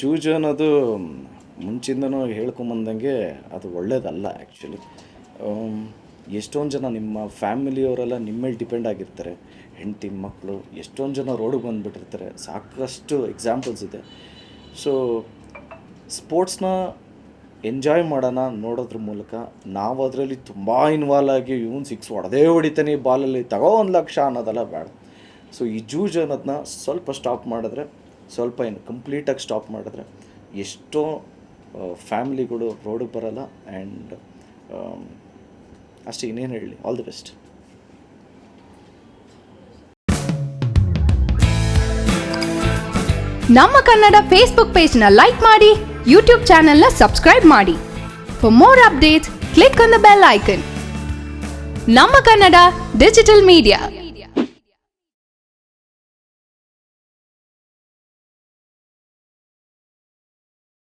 ಜೂಜು ಅನ್ನೋದು ಮುಂಚಿಂದನೂ ಹೇಳ್ಕೊಂಬಂದಂಗೆ ಅದು ಒಳ್ಳೇದಲ್ಲ ಆ್ಯಕ್ಚುಲಿ ಎಷ್ಟೊಂದು ಜನ ನಿಮ್ಮ ಫ್ಯಾಮಿಲಿಯವರೆಲ್ಲ ನಿಮ್ಮ ಮೇಲೆ ಡಿಪೆಂಡ್ ಆಗಿರ್ತಾರೆ. ಹೆಂಡತಿ ಮಕ್ಕಳು ಎಷ್ಟೊಂದು ಜನ ರೋಡಿಗೆ ಬಂದುಬಿಟ್ಟಿರ್ತಾರೆ. ಸಾಕಷ್ಟು ಎಕ್ಸಾಂಪಲ್ಸ್ ಇದೆ. ಸೊ ಸ್ಪೋರ್ಟ್ಸ್ನ ಎಂಜಾಯ್ ಮಾಡೋಣ ನೋಡೋದ್ರ ಮೂಲಕ ನಾವು ಅದರಲ್ಲಿ ತುಂಬ ಇನ್ವಾಲ್ವ್ ಆಗಿ ಇವನು ಸಿಕ್ಸ್ ಹೊಡೆದೇ ಹೊಡಿತಾನೆ ಬಾಲಲ್ಲಿ ತಗೋ ಒಂದು ಲಕ್ಷ ಅನ್ನೋದೆಲ್ಲ ಬೇಡ. ಸೊ ಈ ಜೂಜ್ ಅನ್ನೋದನ್ನ ಸ್ವಲ್ಪ ಸ್ಟಾಪ್ ಮಾಡಿದ್ರೆ ಸ್ವಲ್ಪ ಏನು ಕಂಪ್ಲೀಟಾಗಿ ಸ್ಟಾಪ್ ಮಾಡಿದ್ರೆ ಎಷ್ಟೋ ಫ್ಯಾಮಿಲಿಗಳು ರೋಡಿಗೆ ಬರಲ್ಲ ಆ್ಯಂಡ್ ಅಷ್ಟೇ ಇನ್ನೇನು ಹೇಳಿ, ಆಲ್ ದಿ ಬೆಸ್ಟ್. ನಮ್ಮ ಕನ್ನಡ ಫೇಸ್ಬುಕ್ ಪೇಜ್ನ ಲೈಕ್ ಮಾಡಿ ಯೂಟ್ಯೂಬ್ ಚಾನೆಲ್ನ ಸಬ್ಸ್ಕ್ರೈಬ್ ಮಾಡಿ. For more updates click on the bell icon ನಮ್ಮ ಕನ್ನಡ ಡಿಜಿಟಲ್ ಮೀಡಿಯಾ